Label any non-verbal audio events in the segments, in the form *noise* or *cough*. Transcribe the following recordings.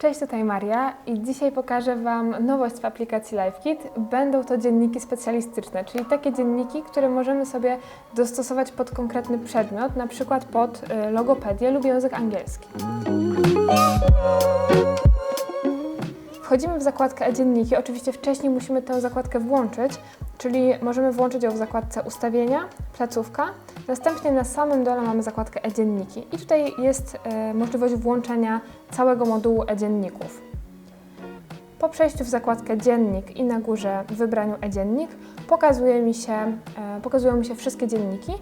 Cześć, tutaj Maria i dzisiaj pokażę Wam nowość w aplikacji LiveKit. Będą to dzienniki specjalistyczne, czyli takie dzienniki, które możemy sobie dostosować pod konkretny przedmiot, na przykład pod y, logopedię lub język angielski. Wchodzimy w zakładkę e-dzienniki. Oczywiście wcześniej musimy tę zakładkę włączyć, czyli możemy włączyć ją w zakładce ustawienia, placówka. Następnie na samym dole mamy zakładkę e-dzienniki i tutaj jest e, możliwość włączenia całego modułu e-dzienników. Po przejściu w zakładkę dziennik i na górze w wybraniu e-dziennik pokazuje mi się, e, pokazują mi się wszystkie dzienniki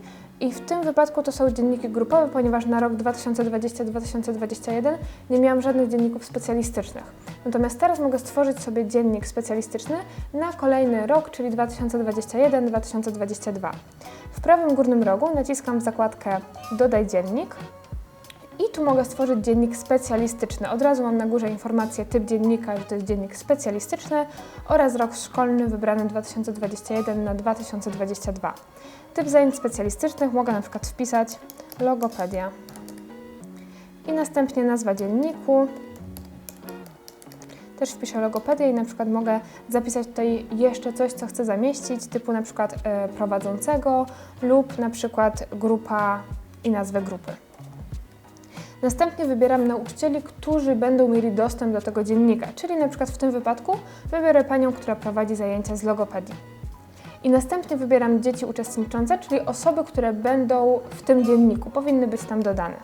i w tym wypadku to są dzienniki grupowe, ponieważ na rok 2020-2021 nie miałam żadnych dzienników specjalistycznych. Natomiast teraz mogę stworzyć sobie dziennik specjalistyczny na kolejny rok, czyli 2021-2022. W prawym górnym rogu naciskam zakładkę Dodaj dziennik i tu mogę stworzyć dziennik specjalistyczny. Od razu mam na górze informację typ dziennika, że to jest dziennik specjalistyczny oraz rok szkolny wybrany 2021 na 2022. Typ zajęć specjalistycznych mogę na przykład wpisać logopedia i następnie nazwa dzienniku. Też wpiszę logopedię i na przykład mogę zapisać tutaj jeszcze coś, co chcę zamieścić, typu na przykład e, prowadzącego lub na przykład grupa i nazwę grupy. Następnie wybieram nauczycieli, którzy będą mieli dostęp do tego dziennika, czyli na przykład w tym wypadku wybiorę panią, która prowadzi zajęcia z logopedii. I następnie wybieram dzieci uczestniczące, czyli osoby, które będą w tym dzienniku, powinny być tam dodane.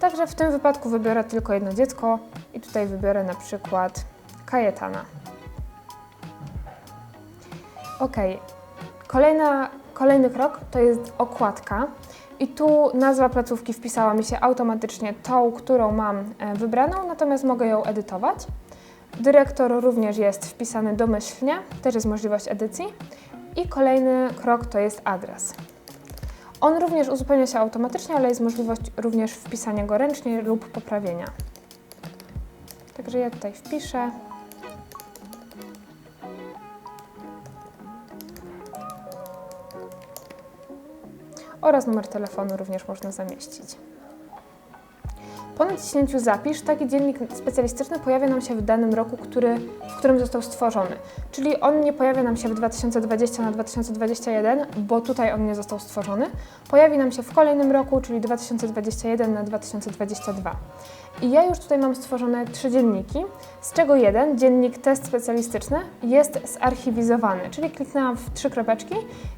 Także w tym wypadku wybiorę tylko jedno dziecko i tutaj wybiorę na przykład Kajetana. Ok, Kolejna, kolejny krok to jest okładka. I tu nazwa placówki wpisała mi się automatycznie tą, którą mam e, wybraną, natomiast mogę ją edytować. Dyrektor również jest wpisany domyślnie, też jest możliwość edycji. I kolejny krok to jest adres. On również uzupełnia się automatycznie, ale jest możliwość również wpisania go ręcznie lub poprawienia. Także ja tutaj wpiszę. oraz numer telefonu również można zamieścić. Po naciśnięciu Zapisz taki dziennik specjalistyczny pojawia nam się w danym roku, który, w którym został stworzony. Czyli on nie pojawia nam się w 2020 na 2021, bo tutaj on nie został stworzony. Pojawi nam się w kolejnym roku, czyli 2021 na 2022. I ja już tutaj mam stworzone trzy dzienniki, z czego jeden, dziennik test specjalistyczny, jest zarchiwizowany, czyli kliknęłam w trzy kropeczki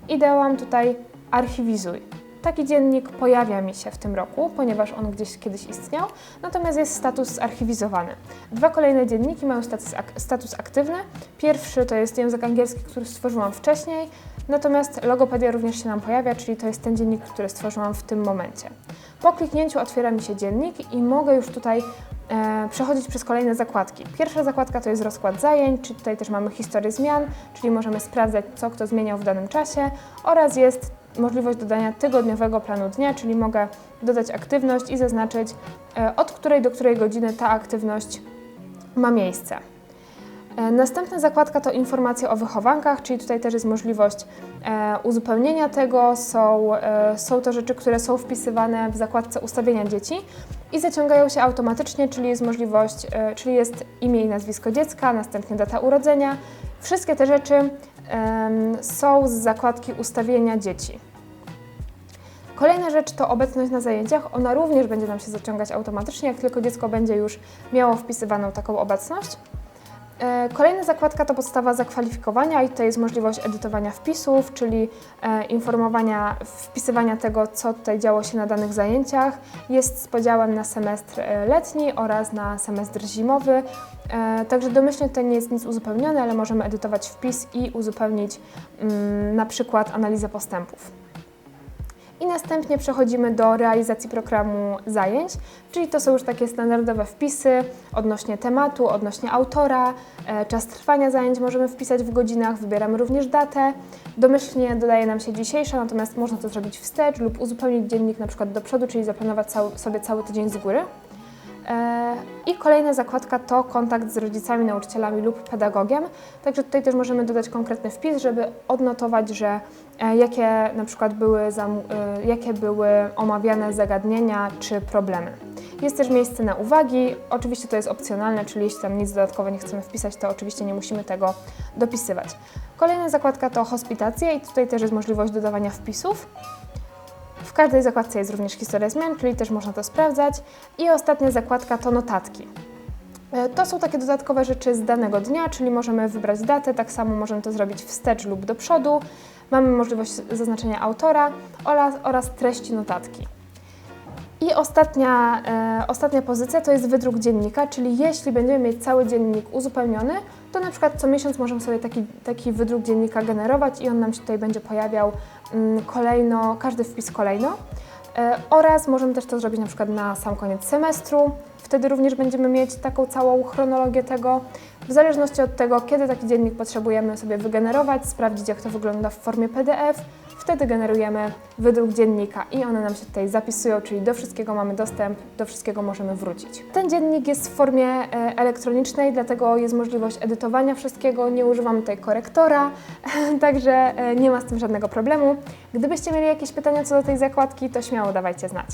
i dałam tutaj archiwizuj. Taki dziennik pojawia mi się w tym roku, ponieważ on gdzieś kiedyś istniał, natomiast jest status zarchiwizowany. Dwa kolejne dzienniki mają status, ak status aktywny. Pierwszy to jest język angielski, który stworzyłam wcześniej, natomiast logopedia również się nam pojawia, czyli to jest ten dziennik, który stworzyłam w tym momencie. Po kliknięciu otwiera mi się dziennik i mogę już tutaj e, przechodzić przez kolejne zakładki. Pierwsza zakładka to jest rozkład zajęć, czyli tutaj też mamy historię zmian, czyli możemy sprawdzać, co kto zmieniał w danym czasie oraz jest możliwość dodania tygodniowego planu dnia, czyli mogę dodać aktywność i zaznaczyć, e, od której do której godziny ta aktywność ma miejsce. E, następna zakładka to informacje o wychowankach, czyli tutaj też jest możliwość e, uzupełnienia tego. Są, są to rzeczy, które są wpisywane w zakładce ustawienia dzieci i zaciągają się automatycznie, czyli jest możliwość, czyli jest imię i nazwisko dziecka, następnie data urodzenia. Wszystkie te rzeczy są z zakładki ustawienia dzieci. Kolejna rzecz to obecność na zajęciach. Ona również będzie nam się zaciągać automatycznie, jak tylko dziecko będzie już miało wpisywaną taką obecność. E, kolejna zakładka to podstawa zakwalifikowania i tutaj jest możliwość edytowania wpisów, czyli e, informowania, wpisywania tego, co tutaj działo się na danych zajęciach. Jest z podziałem na semestr e, letni oraz na semestr zimowy. Także domyślnie tutaj nie jest nic uzupełnione, ale możemy edytować wpis i uzupełnić mm, na przykład analizę postępów. I następnie przechodzimy do realizacji programu zajęć, czyli to są już takie standardowe wpisy odnośnie tematu, odnośnie autora, e, czas trwania zajęć możemy wpisać w godzinach, wybieramy również datę. Domyślnie dodaje nam się dzisiejsza, natomiast można to zrobić wstecz lub uzupełnić dziennik na przykład do przodu, czyli zaplanować sobie cały tydzień z góry. E, I kolejna zakładka to kontakt z rodzicami, nauczycielami lub pedagogiem. Także tutaj też możemy dodać konkretny wpis, żeby odnotować, że e, jakie na przykład były, e, jakie były omawiane zagadnienia czy problemy. Jest też miejsce na uwagi. Oczywiście to jest opcjonalne, czyli jeśli tam nic dodatkowo nie chcemy wpisać, to oczywiście nie musimy tego dopisywać. Kolejna zakładka to hospitacja i tutaj też jest możliwość dodawania wpisów. W każdej zakładce jest również historia zmian, czyli też można to sprawdzać. I ostatnia zakładka to notatki. E, To są takie dodatkowe rzeczy z danego dnia, czyli możemy wybrać datę, tak samo możemy to zrobić wstecz lub do przodu. Mamy możliwość zaznaczenia autora oraz, oraz treści notatki. I ostatnia, e, ostatnia pozycja to jest wydruk dziennika, czyli jeśli będziemy mieć cały dziennik uzupełniony, to na przykład co miesiąc możemy sobie taki, taki wydruk dziennika generować i on nam się tutaj będzie pojawiał mm, kolejno, każdy wpis kolejno. E, oraz możemy też to zrobić na przykład na sam koniec semestru. Wtedy również będziemy mieć taką całą chronologię tego. W zależności od tego, kiedy taki dziennik potrzebujemy sobie wygenerować, sprawdzić jak to wygląda w formie PDF, wtedy generujemy wydruk dziennika i one nam się tutaj zapisują, czyli do wszystkiego mamy dostęp, do wszystkiego możemy wrócić. Ten dziennik jest w formie e, elektronicznej, dlatego jest możliwość edytowania wszystkiego, nie używam tutaj korektora, *laughs* także e, nie ma z tym żadnego problemu. Gdybyście mieli jakieś pytania co do tej zakładki, to śmiało dawajcie znać.